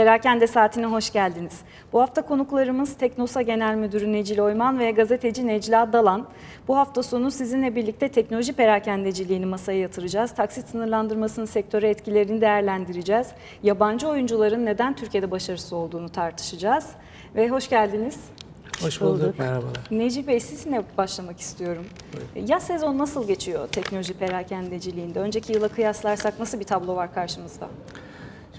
Perakende Saati'ne hoş geldiniz. Bu hafta konuklarımız Teknosa Genel Müdürü Necil Oyman ve gazeteci Necla Dalan. Bu hafta sonu sizinle birlikte teknoloji perakendeciliğini masaya yatıracağız. Taksit sınırlandırmasının sektöre etkilerini değerlendireceğiz. Yabancı oyuncuların neden Türkiye'de başarısız olduğunu tartışacağız. Ve hoş geldiniz. Hoş bulduk, merhabalar. Necip Bey sizinle başlamak istiyorum. Yaz sezonu nasıl geçiyor teknoloji perakendeciliğinde? Önceki yıla kıyaslarsak nasıl bir tablo var karşımızda?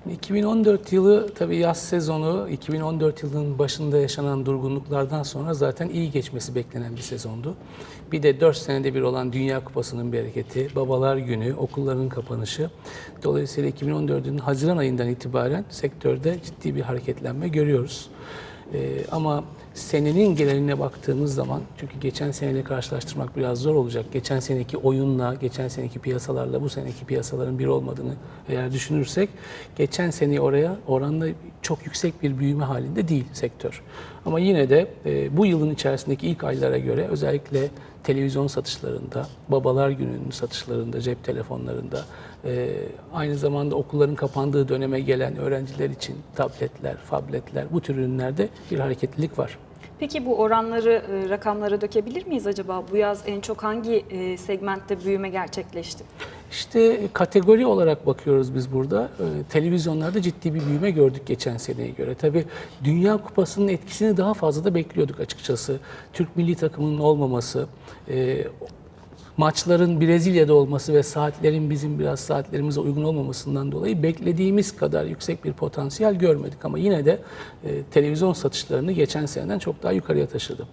Şimdi 2014 yılı tabii yaz sezonu, 2014 yılının başında yaşanan durgunluklardan sonra zaten iyi geçmesi beklenen bir sezondu. Bir de 4 senede bir olan Dünya Kupası'nın bereketi, Babalar Günü, okulların kapanışı. Dolayısıyla 2014'ün Haziran ayından itibaren sektörde ciddi bir hareketlenme görüyoruz. Ee, ama senenin geneline baktığımız zaman çünkü geçen seneyle karşılaştırmak biraz zor olacak. Geçen seneki oyunla, geçen seneki piyasalarla bu seneki piyasaların bir olmadığını eğer düşünürsek geçen sene oraya oranla çok yüksek bir büyüme halinde değil sektör. Ama yine de e, bu yılın içerisindeki ilk aylara göre özellikle televizyon satışlarında, babalar gününün satışlarında, cep telefonlarında, e, aynı zamanda okulların kapandığı döneme gelen öğrenciler için tabletler, fabletler bu tür ürünlerde bir hareketlilik var. Peki bu oranları e, rakamlara dökebilir miyiz acaba? Bu yaz en çok hangi e, segmentte büyüme gerçekleşti? İşte kategori olarak bakıyoruz biz burada. Ee, televizyonlarda ciddi bir büyüme gördük geçen seneye göre. Tabii Dünya Kupası'nın etkisini daha fazla da bekliyorduk açıkçası. Türk milli takımının olmaması, e, maçların Brezilya'da olması ve saatlerin bizim biraz saatlerimize uygun olmamasından dolayı beklediğimiz kadar yüksek bir potansiyel görmedik. Ama yine de e, televizyon satışlarını geçen seneden çok daha yukarıya taşıdı.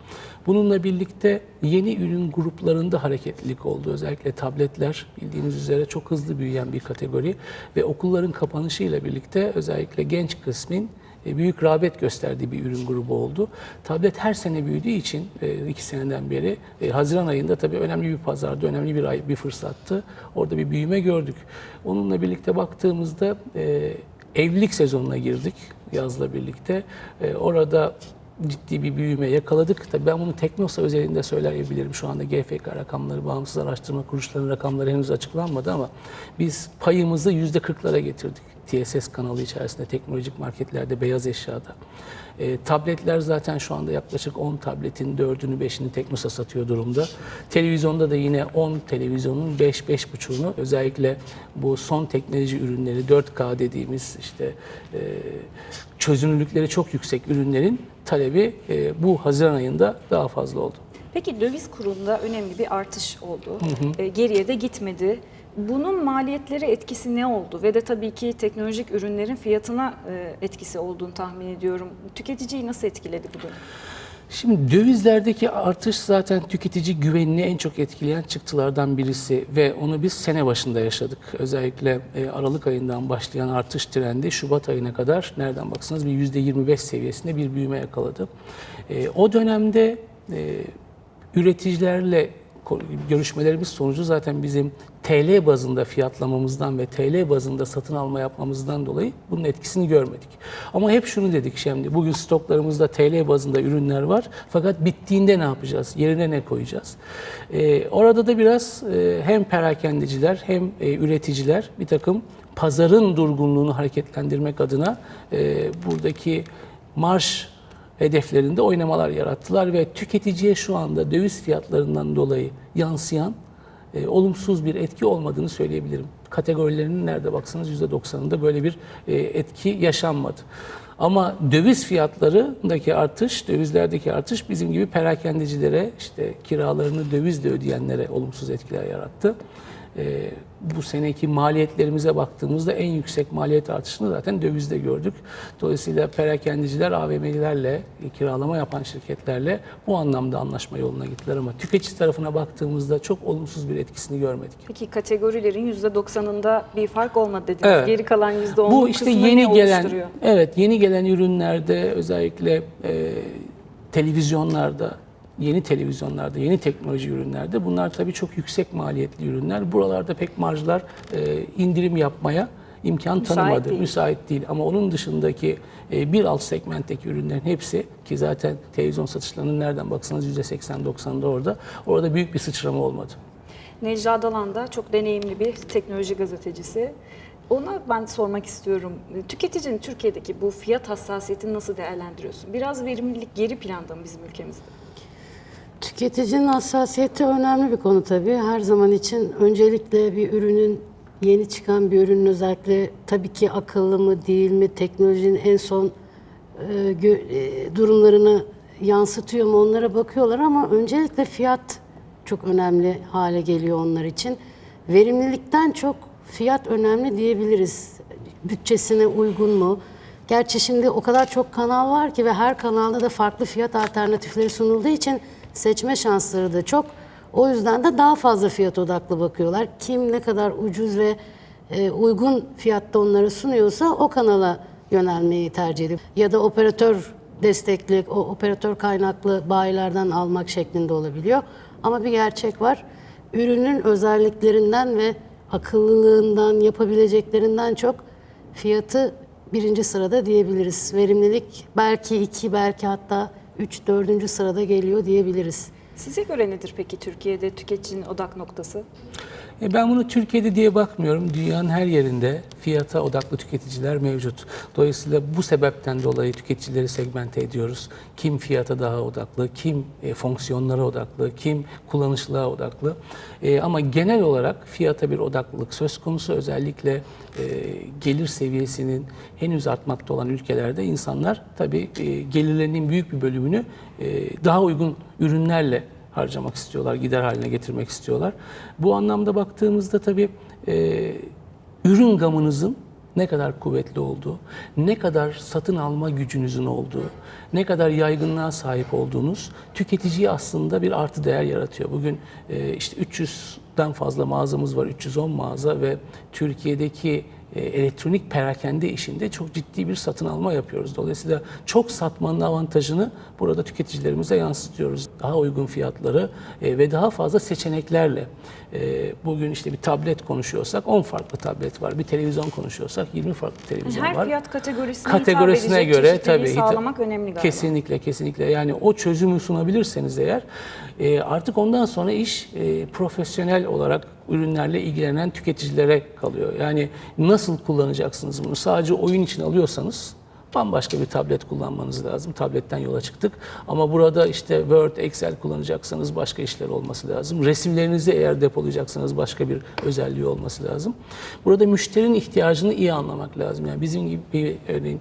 Bununla birlikte yeni ürün gruplarında hareketlilik oldu. Özellikle tabletler bildiğiniz üzere çok hızlı büyüyen bir kategori ve okulların kapanışıyla birlikte özellikle genç kısmın e, büyük rağbet gösterdiği bir ürün grubu oldu. Tablet her sene büyüdüğü için e, iki seneden beri e, Haziran ayında tabii önemli bir pazardı, önemli bir ay, bir fırsattı. Orada bir büyüme gördük. Onunla birlikte baktığımızda evlilik sezonuna girdik yazla birlikte. Orada ciddi bir büyüme yakaladık. Tabii ben bunu Teknosa özelinde söyleyebilirim. Şu anda GFK rakamları, bağımsız araştırma kuruluşlarının rakamları henüz açıklanmadı ama biz payımızı %40'lara getirdik. TSS kanalı içerisinde teknolojik marketlerde, beyaz eşyada. E, tabletler zaten şu anda yaklaşık 10 tabletin 4'ünü 5'ini Teknosa satıyor durumda. Televizyonda da yine 10 televizyonun 5-5,5'unu özellikle bu son teknoloji ürünleri 4K dediğimiz işte e, çözünürlükleri çok yüksek ürünlerin talebi e, bu Haziran ayında daha fazla oldu. Peki döviz kurunda önemli bir artış oldu. E, geriye de gitmedi. Bunun maliyetleri etkisi ne oldu? Ve de tabii ki teknolojik ürünlerin fiyatına e, etkisi olduğunu tahmin ediyorum. Tüketiciyi nasıl etkiledi bu durum? Şimdi dövizlerdeki artış zaten tüketici güvenini en çok etkileyen çıktılardan birisi ve onu biz sene başında yaşadık. Özellikle e, Aralık ayından başlayan artış trendi Şubat ayına kadar nereden baksanız bir %25 seviyesinde bir büyüme yakaladı. E, o dönemde üreticilerle görüşmelerimiz sonucu zaten bizim TL bazında fiyatlamamızdan ve TL bazında satın alma yapmamızdan dolayı bunun etkisini görmedik. Ama hep şunu dedik şimdi bugün stoklarımızda TL bazında ürünler var fakat bittiğinde ne yapacağız? Yerine ne koyacağız? Ee, orada da biraz e, hem perakendeciler hem e, üreticiler bir takım pazarın durgunluğunu hareketlendirmek adına e, buradaki marş hedeflerinde oynamalar yarattılar ve tüketiciye şu anda döviz fiyatlarından dolayı yansıyan e, olumsuz bir etki olmadığını söyleyebilirim. Kategorilerinin nerede baksanız %90'ında böyle bir e, etki yaşanmadı. Ama döviz fiyatlarındaki artış, dövizlerdeki artış bizim gibi perakendecilere, işte kiralarını dövizle ödeyenlere olumsuz etkiler yarattı. E, bu seneki maliyetlerimize baktığımızda en yüksek maliyet artışını zaten dövizde gördük. Dolayısıyla perakendiciler AVM'lerle, kiralama yapan şirketlerle bu anlamda anlaşma yoluna gittiler ama tüketici tarafına baktığımızda çok olumsuz bir etkisini görmedik. Peki kategorilerin %90'ında bir fark olmadı dediniz. Evet. Geri kalan %10 Bu işte yeni gelen evet yeni gelen ürünlerde özellikle e, televizyonlarda yeni televizyonlarda, yeni teknoloji ürünlerde bunlar tabii çok yüksek maliyetli ürünler. Buralarda pek marjlar e, indirim yapmaya imkan Müsait tanımadı, değil. müsait değil. Ama onun dışındaki e, bir alt segmentteki ürünlerin hepsi ki zaten televizyon satışlarının nereden baksanız %80-90'da orada, orada büyük bir sıçrama olmadı. Necla Dalan da çok deneyimli bir teknoloji gazetecisi. Ona ben sormak istiyorum. Tüketicinin Türkiye'deki bu fiyat hassasiyetini nasıl değerlendiriyorsun? Biraz verimlilik geri planda mı bizim ülkemizde? Tüketicinin hassasiyeti önemli bir konu tabii. Her zaman için öncelikle bir ürünün yeni çıkan bir ürünün özellikle tabii ki akıllı mı değil mi, teknolojinin en son e, gö- e, durumlarını yansıtıyor mu onlara bakıyorlar ama öncelikle fiyat çok önemli hale geliyor onlar için. Verimlilikten çok fiyat önemli diyebiliriz. Bütçesine uygun mu? Gerçi şimdi o kadar çok kanal var ki ve her kanalda da farklı fiyat alternatifleri sunulduğu için seçme şansları da çok. O yüzden de daha fazla fiyat odaklı bakıyorlar. Kim ne kadar ucuz ve e, uygun fiyatta onları sunuyorsa o kanala yönelmeyi tercih ediyor. Ya da operatör destekli, o operatör kaynaklı bayilerden almak şeklinde olabiliyor. Ama bir gerçek var. Ürünün özelliklerinden ve akıllılığından, yapabileceklerinden çok fiyatı birinci sırada diyebiliriz. Verimlilik belki iki, belki hatta üç, dördüncü sırada geliyor diyebiliriz. Size göre nedir peki Türkiye'de tüketicinin odak noktası? E, Ben bunu Türkiye'de diye bakmıyorum. Dünyanın her yerinde fiyata odaklı tüketiciler mevcut. Dolayısıyla bu sebepten dolayı tüketicileri segmente ediyoruz. Kim fiyata daha odaklı, kim e, fonksiyonlara odaklı, kim kullanışlığa odaklı. E, ama genel olarak fiyata bir odaklılık söz konusu. Özellikle e, gelir seviyesinin henüz artmakta olan ülkelerde insanlar tabii e, gelirlerinin büyük bir bölümünü e, daha uygun ürünlerle harcamak istiyorlar, gider haline getirmek istiyorlar. Bu anlamda baktığımızda tabii e, ürün gamınızın ne kadar kuvvetli olduğu, ne kadar satın alma gücünüzün olduğu, ne kadar yaygınlığa sahip olduğunuz tüketiciye aslında bir artı değer yaratıyor. Bugün e, işte 300'den fazla mağazamız var, 310 mağaza ve Türkiye'deki e, elektronik perakende işinde çok ciddi bir satın alma yapıyoruz. Dolayısıyla çok satmanın avantajını burada tüketicilerimize yansıtıyoruz. Daha uygun fiyatları e, ve daha fazla seçeneklerle. E, Bugün işte bir tablet konuşuyorsak 10 farklı tablet var. Bir televizyon konuşuyorsak 20 farklı televizyon her var. fiyat kategorisine, Kategorisine göre tabii sağlamak önemli galiba. Kesinlikle kesinlikle. Yani o çözümü sunabilirseniz eğer e, artık ondan sonra iş e, profesyonel olarak ürünlerle ilgilenen tüketicilere kalıyor. Yani nasıl kullanacaksınız bunu? Sadece oyun için alıyorsanız bambaşka bir tablet kullanmanız lazım. Tabletten yola çıktık. Ama burada işte Word, Excel kullanacaksanız başka işler olması lazım. Resimlerinizi eğer depolayacaksanız başka bir özelliği olması lazım. Burada müşterinin ihtiyacını iyi anlamak lazım. Yani bizim gibi bir örneğin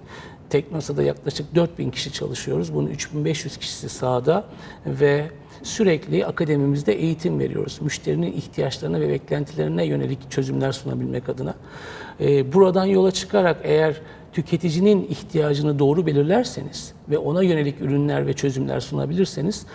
Teknosa'da yaklaşık 4000 kişi çalışıyoruz. Bunun 3500 kişisi sahada ve sürekli akademimizde eğitim veriyoruz. Müşterinin ihtiyaçlarına ve beklentilerine yönelik çözümler sunabilmek adına. Ee, buradan yola çıkarak eğer tüketicinin ihtiyacını doğru belirlerseniz ve ona yönelik ürünler ve çözümler sunabilirseniz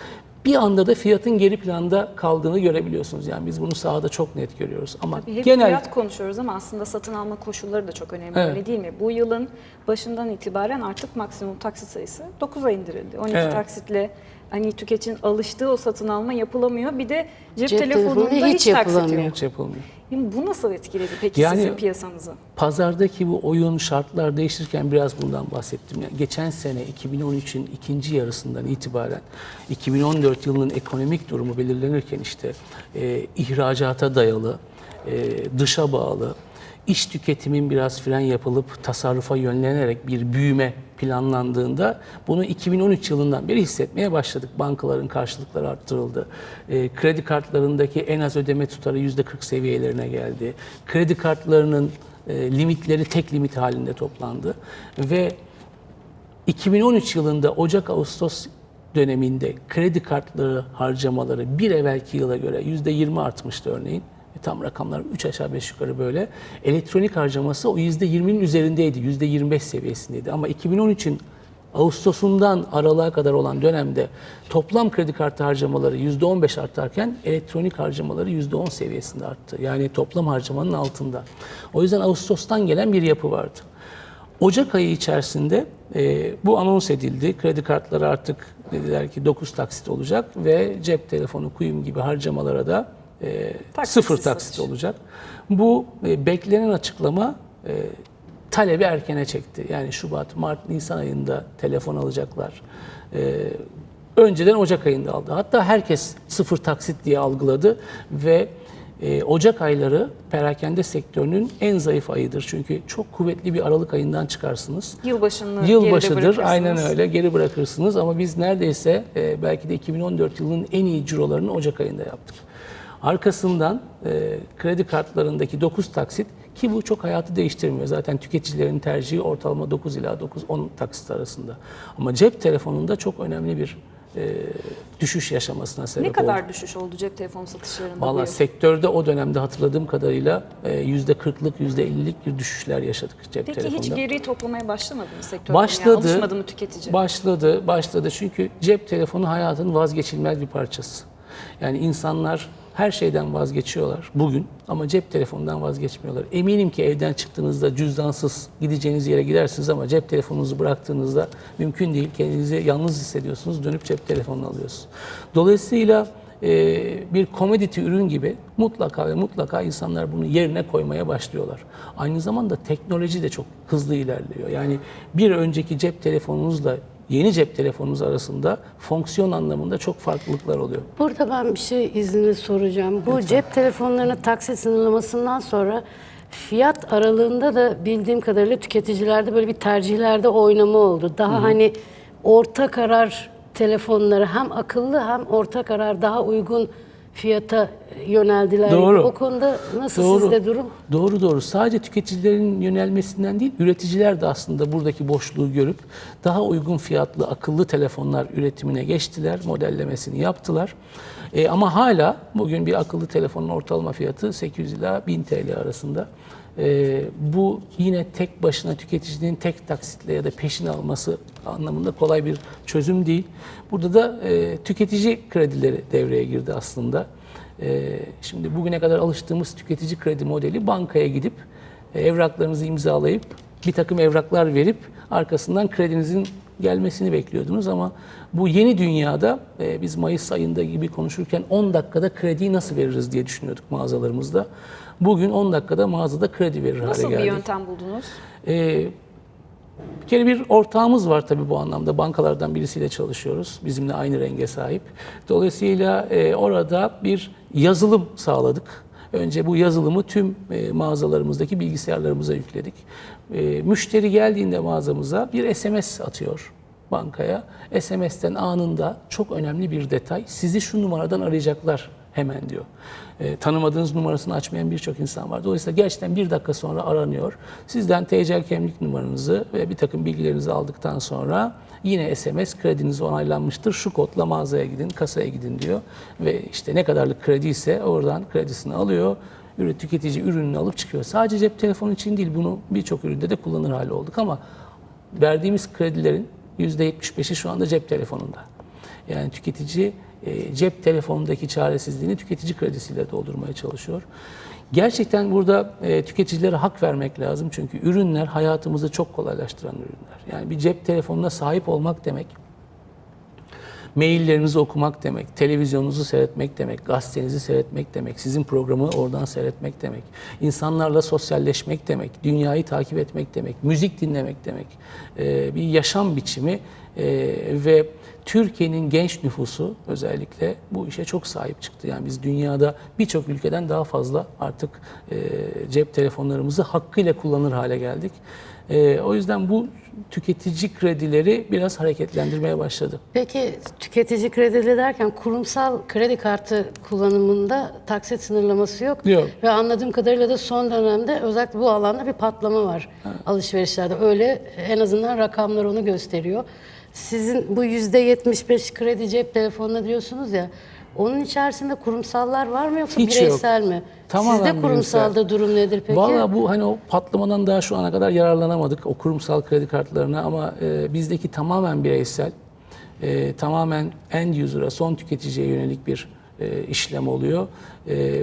bir anda da fiyatın geri planda kaldığını görebiliyorsunuz. Yani biz bunu sahada çok net görüyoruz. Ama Tabii hep genel fiyat konuşuyoruz ama aslında satın alma koşulları da çok önemli Evet. öyle değil mi? Bu yılın başından itibaren artık maksimum taksit sayısı 9'a indirildi. 12 Evet. taksitle hani tüketicinin alıştığı o satın alma yapılamıyor. Bir de cep, Cep telefonunda hiç, hiç taksit yapılamıyor. yok. hiç yapılmıyor. Şimdi bu nasıl etkiledi peki Yani- sizin piyasanızı? Pazardaki bu oyun şartlar değişirken biraz bundan bahsettim. Yani geçen sene 2013'ün ikinci yarısından itibaren 2014 yılının ekonomik durumu belirlenirken işte e, ihracata dayalı, e, dışa bağlı, iş tüketimin biraz fren yapılıp tasarrufa yönlenerek bir büyüme planlandığında bunu 2013 yılından beri hissetmeye başladık. Bankaların karşılıkları arttırıldı. E, kredi kartlarındaki en az ödeme tutarı %40 seviyelerine geldi. Kredi kartlarının e, limitleri tek limit halinde toplandı ve 2013 yılında Ocak-Ağustos döneminde kredi kartları harcamaları bir evvelki yıla göre %20 artmıştı örneğin. E, Tam rakamlar 3 aşağı 5 yukarı böyle. Elektronik harcaması o %20'nin üzerindeydi. %25 seviyesindeydi. Ama 2013'ün Ağustos'undan Aralık'a kadar olan dönemde toplam kredi kartı harcamaları %15 artarken elektronik harcamaları %10 seviyesinde arttı. Yani toplam harcamanın altında. O yüzden Ağustos'tan gelen bir yapı vardı. Ocak ayı içerisinde e, bu anons edildi. Kredi kartları artık dediler ki 9 taksit olacak ve cep telefonu, kuyum gibi harcamalara da e, Taksitsiz sıfır taksit satış. olacak. Bu e, beklenen açıklama e, talebi erkene çekti. Yani Şubat, Mart, Nisan ayında telefon alacaklar. E, önceden Ocak ayında aldı. Hatta herkes sıfır taksit diye algıladı ve E, Ocak ayları perakende sektörünün en zayıf ayıdır. Çünkü çok kuvvetli bir Aralık ayından çıkarsınız. Yılbaşını geride Yılbaşıdır bırakırsınız. aynen öyle geri bırakırsınız ama biz neredeyse e, belki de 2014 yılının en iyi cirolarını Ocak ayında yaptık. Arkasından e, kredi kartlarındaki 9 taksit ki bu çok hayatı değiştirmiyor. Zaten tüketicilerin tercihi ortalama 9 ila 9-10 taksit arasında. Ama cep telefonunda çok önemli bir e, düşüş yaşamasına sebep Ne oldu. kadar düşüş oldu cep telefonu satışlarında Valla sektörde o dönemde hatırladığım kadarıyla e, %40'lık, %50'lik bir düşüşler yaşadık cep Peki telefonunda. hiç geriyi toplamaya başlamadı mı sektör? Başladı. Yani alışmadı mı tüketici? Başladı, başladı. Çünkü cep telefonu hayatın vazgeçilmez bir parçası. Yani insanlar her şeyden vazgeçiyorlar bugün ama cep telefonundan vazgeçmiyorlar. Eminim ki evden çıktığınızda cüzdansız gideceğiniz yere gidersiniz ama cep telefonunuzu bıraktığınızda mümkün değil. Kendinizi yalnız hissediyorsunuz. Dönüp cep telefonunu alıyorsunuz. Dolayısıyla e, bir commodity ürün gibi mutlaka ve mutlaka insanlar bunu yerine koymaya başlıyorlar. Aynı zamanda teknoloji de çok hızlı ilerliyor. Yani bir önceki cep telefonunuzla yeni cep telefonunuz arasında fonksiyon anlamında çok farklılıklar oluyor. Burada ben bir şey iznini soracağım. Bu cep telefonlarının taksit sınırlamasından sonra fiyat aralığında da bildiğim kadarıyla tüketicilerde böyle bir tercihlerde oynama oldu. Daha hani orta karar telefonları hem akıllı hem orta karar daha uygun fiyata yöneldiler. Doğru. O konuda nasıl Doğru. sizde durum? Doğru doğru. Sadece tüketicilerin yönelmesinden değil, üreticiler de aslında buradaki boşluğu görüp daha uygun fiyatlı akıllı telefonlar üretimine geçtiler, modellemesini yaptılar. E, ama hala bugün bir akıllı telefonun ortalama fiyatı 800 ila 1000 TL arasında. E, bu yine tek başına tüketicinin tek taksitle ya da peşin alması anlamında kolay bir çözüm değil. Burada da e, tüketici kredileri devreye girdi aslında. Ee, Şimdi bugüne kadar alıştığımız tüketici kredi modeli bankaya gidip e, evraklarınızı imzalayıp bir takım evraklar verip arkasından kredinizin gelmesini bekliyordunuz ama bu yeni dünyada e, biz Mayıs ayında gibi konuşurken 10 dakikada krediyi nasıl veririz diye düşünüyorduk mağazalarımızda. Bugün 10 dakikada mağazada kredi verir Nasıl hale bir geldik. yöntem buldunuz? Ee, bir kere bir ortağımız var tabii bu anlamda. Bankalardan birisiyle çalışıyoruz. Bizimle aynı renge sahip. Dolayısıyla e, orada bir yazılım sağladık. Önce bu yazılımı tüm e, mağazalarımızdaki bilgisayarlarımıza yükledik. E, müşteri geldiğinde mağazamıza bir SMS atıyor bankaya. SMS'ten anında çok önemli bir detay. Sizi şu numaradan arayacaklar hemen diyor. E, tanımadığınız numarasını açmayan birçok insan var. Dolayısıyla gerçekten bir dakika sonra aranıyor. Sizden TCL kimlik numaranızı ve bir takım bilgilerinizi aldıktan sonra yine SMS krediniz onaylanmıştır. Şu kodla mağazaya gidin, kasaya gidin diyor. Ve işte ne kadarlık kredi ise oradan kredisini alıyor. Tüketici ürününü alıp çıkıyor. Sadece cep telefonu için değil bunu birçok üründe de kullanır hale olduk ama verdiğimiz kredilerin %75'i şu anda cep telefonunda. Yani tüketici e, cep telefonundaki çaresizliğini tüketici kredisiyle doldurmaya çalışıyor. Gerçekten burada e, tüketicilere hak vermek lazım çünkü ürünler hayatımızı çok kolaylaştıran ürünler. Yani bir cep telefonuna sahip olmak demek maillerinizi okumak demek, televizyonunuzu seyretmek demek, gazetenizi seyretmek demek, sizin programı oradan seyretmek demek, insanlarla sosyalleşmek demek, dünyayı takip etmek demek, müzik dinlemek demek, Ee, bir yaşam biçimi ve Türkiye'nin genç nüfusu özellikle bu işe çok sahip çıktı. Yani biz dünyada birçok ülkeden daha fazla artık e, cep telefonlarımızı hakkıyla kullanır hale geldik. E, o yüzden bu tüketici kredileri biraz hareketlendirmeye başladı. Peki tüketici kredili derken kurumsal kredi kartı kullanımında taksit sınırlaması yok. Yok. Ve anladığım kadarıyla da son dönemde özellikle bu alanda bir patlama var alışverişlerde. Öyle en azından rakamlar onu gösteriyor. Sizin bu %75 kredi cep telefonuna diyorsunuz ya. Onun içerisinde kurumsallar var mı yoksa Hiç yok. bireysel mi? Tamamen Sizde kurumsalda bireysel. durum nedir peki? Valla bu hani o patlamadan daha şu ana kadar yararlanamadık o kurumsal kredi kartlarına ama e, bizdeki tamamen bireysel, e, tamamen end user'a, son tüketiciye yönelik bir e, işlem oluyor. E,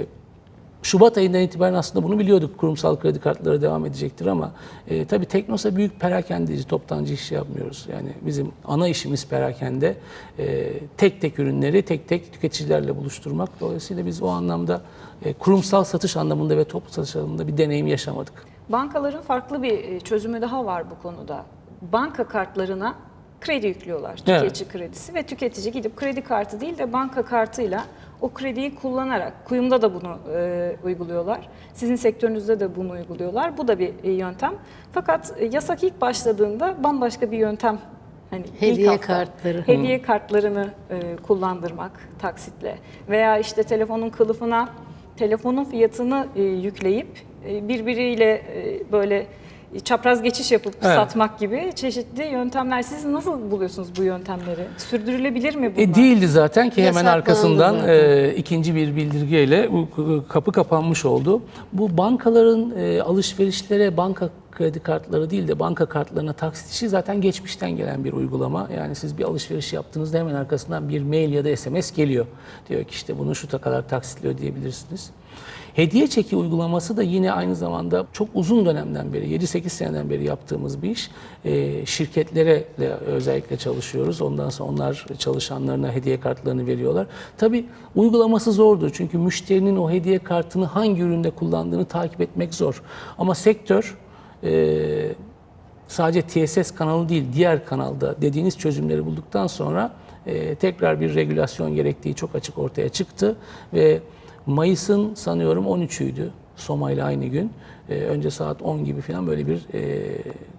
Şubat ayından itibaren aslında bunu biliyorduk. Kurumsal kredi kartları devam edecektir ama e, tabii Teknosa büyük perakendeci, toptancı iş yapmıyoruz. Yani bizim ana işimiz perakende. E, tek tek ürünleri tek tek tüketicilerle buluşturmak. Dolayısıyla biz o anlamda e, kurumsal satış anlamında ve toplu satış anlamında bir deneyim yaşamadık. Bankaların farklı bir e, çözümü daha var bu konuda. Banka kartlarına kredi yüklüyorlar. Evet. Tüketici kredisi ve tüketici gidip kredi kartı değil de banka kartıyla o krediyi kullanarak, kuyumda da bunu e, uyguluyorlar. Sizin sektörünüzde de bunu uyguluyorlar. Bu da bir e, yöntem. Fakat e, yasak ilk başladığında bambaşka bir yöntem. Hani Hediye hafta kartları. Hediye kartlarını e, kullandırmak taksitle veya işte telefonun kılıfına telefonun fiyatını e, yükleyip e, birbiriyle e, böyle çapraz geçiş yapıp Evet. satmak gibi çeşitli yöntemler. Siz nasıl buluyorsunuz bu yöntemleri? Sürdürülebilir mi bunlar? E, değildi zaten ki hemen Yasaklandı arkasından zaten. e, ikinci bir bildirgeyle kapı kapanmış oldu. Bu bankaların e, alışverişlere banka kredi kartları değil de banka kartlarına taksit işi zaten geçmişten gelen bir uygulama. Yani siz bir alışveriş yaptığınızda hemen arkasından bir mail ya da SMS geliyor. Diyor ki işte bunu şu kadar taksitle ödeyebilirsiniz. Hediye çeki uygulaması da yine aynı zamanda çok uzun dönemden beri, 7-8 seneden beri yaptığımız bir iş. Ee, şirketlere de özellikle çalışıyoruz. Ondan sonra onlar çalışanlarına hediye kartlarını veriyorlar. Tabii uygulaması zordur. Çünkü müşterinin o hediye kartını hangi üründe kullandığını takip etmek zor. Ama sektör e, sadece TSS kanalı değil diğer kanalda dediğiniz çözümleri bulduktan sonra e, tekrar bir regülasyon gerektiği çok açık ortaya çıktı ve Mayıs'ın sanıyorum 13'üydü Soma ile aynı gün. E, önce saat 10 gibi falan böyle bir e,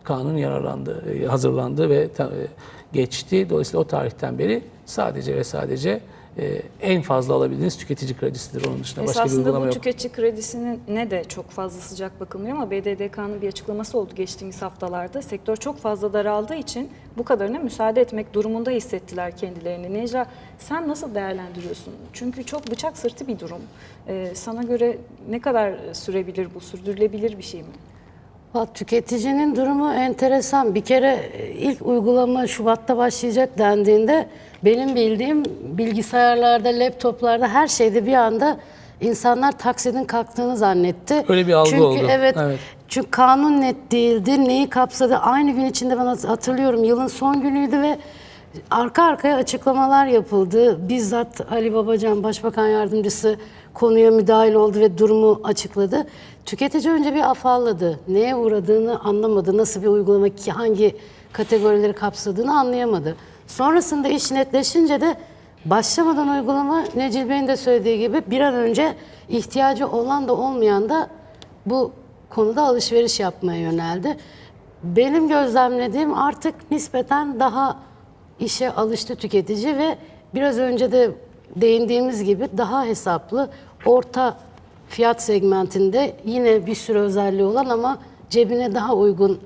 kanun yararlandı, e, hazırlandı ve ta- e, geçti. Dolayısıyla o tarihten beri sadece ve sadece e, en fazla alabildiğiniz tüketici kredisidir. Onun dışında başka bir Esasında uygulama bu yok. tüketici kredisinin ne de çok fazla sıcak bakılmıyor ama BDDK'nın bir açıklaması oldu geçtiğimiz haftalarda. Sektör çok fazla daraldığı için bu kadarına müsaade etmek durumunda hissettiler kendilerini. Necla sen nasıl değerlendiriyorsun? Çünkü çok bıçak sırtı bir durum. Ee, sana göre ne kadar sürebilir bu? Sürdürülebilir bir şey mi? Bak, Tüketicinin durumu enteresan. Bir kere e, ilk uygulama Şubat'ta başlayacak dendiğinde benim bildiğim bilgisayarlarda, laptoplarda her şeyde bir anda insanlar taksidin kalktığını zannetti. Öyle bir algı çünkü oldu. Evet, Evet. Çünkü kanun net değildi. Neyi kapsadı? Aynı gün içinde ben hatırlıyorum yılın son günüydü ve arka arkaya açıklamalar yapıldı. Bizzat Ali Babacan Başbakan Yardımcısı konuya müdahil oldu ve durumu açıkladı. Tüketici önce bir afalladı. Neye uğradığını anlamadı. Nasıl bir uygulama ki hangi kategorileri kapsadığını anlayamadı. Sonrasında iş netleşince de başlamadan uygulama Necil Bey'in de söylediği gibi bir an önce ihtiyacı olan da olmayan da bu konuda alışveriş yapmaya yöneldi. Benim gözlemlediğim artık nispeten daha işe alıştı tüketici ve biraz önce de değindiğimiz gibi daha hesaplı orta fiyat segmentinde yine bir sürü özelliği olan ama cebine daha uygun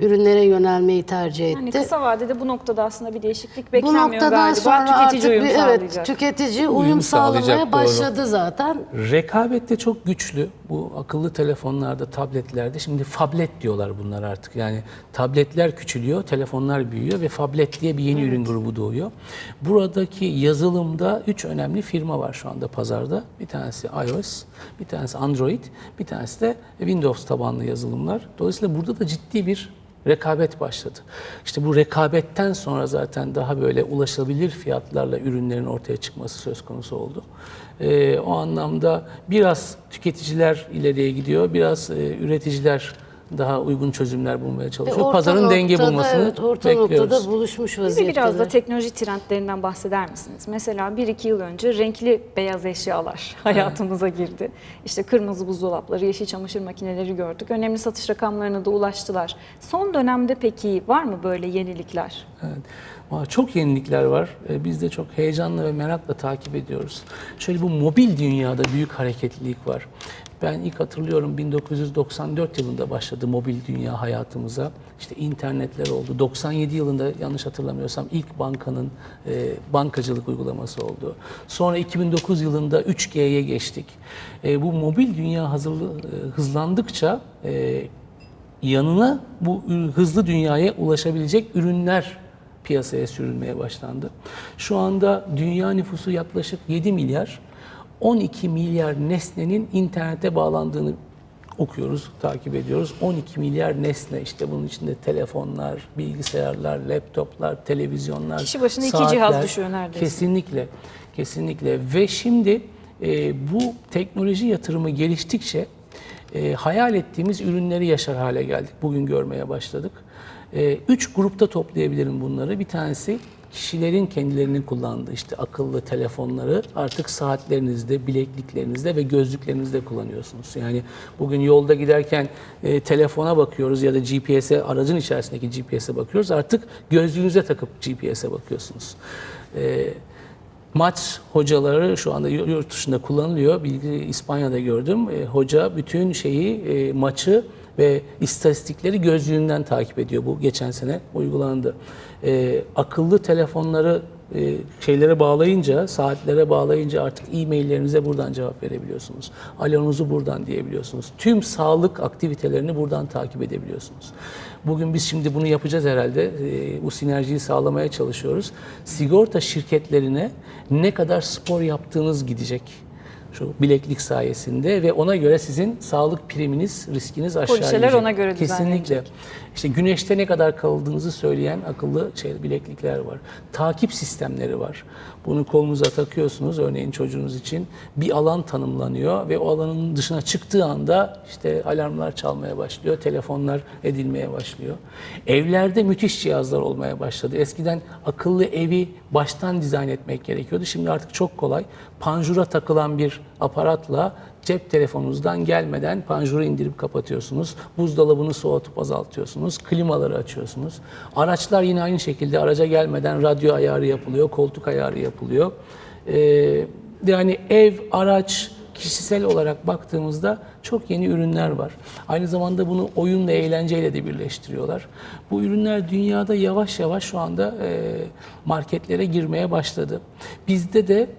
ürünlere yönelmeyi tercih etti. Yani kısa vadede bu noktada aslında bir değişiklik Bu beklenmiyor noktadan galiba. sonra Tüketici artık uyum bir, sağlayacak. evet, tüketici uyum, Uyum sağlayacak, sağlamaya doğru. başladı zaten. Rekabette çok güçlü bu akıllı telefonlarda, tabletlerde. Şimdi fablet diyorlar bunlar artık. Yani tabletler küçülüyor, telefonlar büyüyor ve fablet diye bir yeni ürün grubu doğuyor. Buradaki yazılımda üç önemli firma var şu anda pazarda. Bir tanesi iOS, bir tanesi Android, bir tanesi de Windows tabanlı yazılımlar. Dolayısıyla burada da ciddi bir rekabet başladı. İşte bu rekabetten sonra zaten daha böyle ulaşılabilir fiyatlarla ürünlerin ortaya çıkması söz konusu oldu. Ee, o anlamda biraz tüketiciler ileriye gidiyor, biraz e, üreticiler daha uygun çözümler bulmaya çalışıyor. orta Pazarın denge noktada, bulmasını evet, orta bekliyoruz. noktada buluşmuş Bize vaziyetteler. biraz da teknoloji trendlerinden bahseder misiniz? Mesela 1-2 yıl önce renkli beyaz eşyalar hayatımıza girdi. İşte kırmızı buzdolapları, yeşil çamaşır makineleri gördük. Önemli satış rakamlarına da ulaştılar. Son dönemde peki var mı böyle yenilikler? Evet. Çok yenilikler var. Ee, Biz de çok heyecanla ve merakla takip ediyoruz. Şöyle bu mobil dünyada büyük hareketlilik var. Ben ilk hatırlıyorum 1994 yılında başladı mobil dünya hayatımıza. İşte internetler oldu. 97 yılında yanlış hatırlamıyorsam ilk bankanın e, bankacılık uygulaması oldu. Sonra 2009 yılında 3G'ye geçtik. E, bu mobil dünya hazırlı, e, hızlandıkça e, yanına bu hızlı dünyaya ulaşabilecek ürünler piyasaya sürülmeye başlandı. Şu anda dünya nüfusu yaklaşık 7 milyar. 12 milyar nesnenin internete bağlandığını okuyoruz, takip ediyoruz. 12 milyar nesne işte bunun içinde telefonlar, bilgisayarlar, laptoplar, televizyonlar, Kişi başına iki saatler. cihaz düşüyor neredeyse. Kesinlikle, kesinlikle. Ve şimdi e, bu teknoloji yatırımı geliştikçe e, hayal ettiğimiz ürünleri yaşar hale geldik. Bugün görmeye başladık. E, üç grupta toplayabilirim bunları. Bir tanesi kişilerin kendilerinin kullandığı işte akıllı telefonları artık saatlerinizde, bilekliklerinizde ve gözlüklerinizde kullanıyorsunuz. Yani bugün yolda giderken e, telefona bakıyoruz ya da GPS'e, aracın içerisindeki GPS'e bakıyoruz. Artık gözlüğünüze takıp GPS'e bakıyorsunuz. E, Maç hocaları şu anda yurt dışında kullanılıyor. Bilgi İspanya'da gördüm. E, hoca bütün şeyi e, maçı ve istatistikleri gözlüğünden takip ediyor. Bu geçen sene uygulandı. E, akıllı telefonları e, şeylere bağlayınca, saatlere bağlayınca artık e-maillerinize buradan cevap verebiliyorsunuz. Alonuzu buradan diyebiliyorsunuz. Tüm sağlık aktivitelerini buradan takip edebiliyorsunuz. Bugün biz şimdi bunu yapacağız herhalde. E, bu sinerjiyi sağlamaya çalışıyoruz. Sigorta şirketlerine ne kadar spor yaptığınız gidecek şu bileklik sayesinde ve ona göre sizin sağlık priminiz, riskiniz aşağı Poliçeler inecek. ona göre Kesinlikle. İşte güneşte ne kadar kaldığınızı söyleyen akıllı şey, bileklikler var. Takip sistemleri var. Bunu kolunuza takıyorsunuz örneğin çocuğunuz için. Bir alan tanımlanıyor ve o alanın dışına çıktığı anda işte alarmlar çalmaya başlıyor, telefonlar edilmeye başlıyor. Evlerde müthiş cihazlar olmaya başladı. Eskiden akıllı evi baştan dizayn etmek gerekiyordu. Şimdi artık çok kolay. Panjura takılan bir aparatla cep telefonunuzdan gelmeden panjuru indirip kapatıyorsunuz. Buzdolabını soğutup azaltıyorsunuz. Klimaları açıyorsunuz. Araçlar yine aynı şekilde araca gelmeden radyo ayarı yapılıyor, koltuk ayarı yapılıyor. Ee, yani ev, araç, kişisel olarak baktığımızda çok yeni ürünler var. Aynı zamanda bunu oyun ve eğlenceyle de birleştiriyorlar. Bu ürünler dünyada yavaş yavaş şu anda e, marketlere girmeye başladı. Bizde de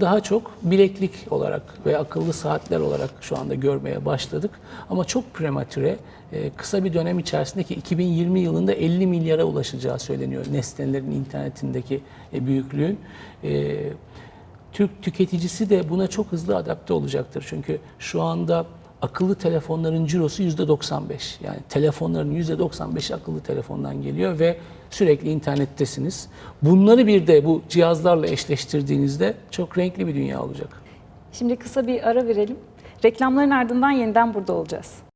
daha çok bileklik olarak ve akıllı saatler olarak şu anda görmeye başladık. Ama çok prematüre, e, kısa bir dönem içerisindeki 2020 yılında 50 milyara ulaşacağı söyleniyor nesnelerin internetindeki e, büyüklüğün. E, Türk tüketicisi de buna çok hızlı adapte olacaktır. Çünkü şu anda akıllı telefonların cirosu %95. Yani telefonların %95 akıllı telefondan geliyor ve sürekli internettesiniz. Bunları bir de bu cihazlarla eşleştirdiğinizde çok renkli bir dünya olacak. Şimdi kısa bir ara verelim. Reklamların ardından yeniden burada olacağız.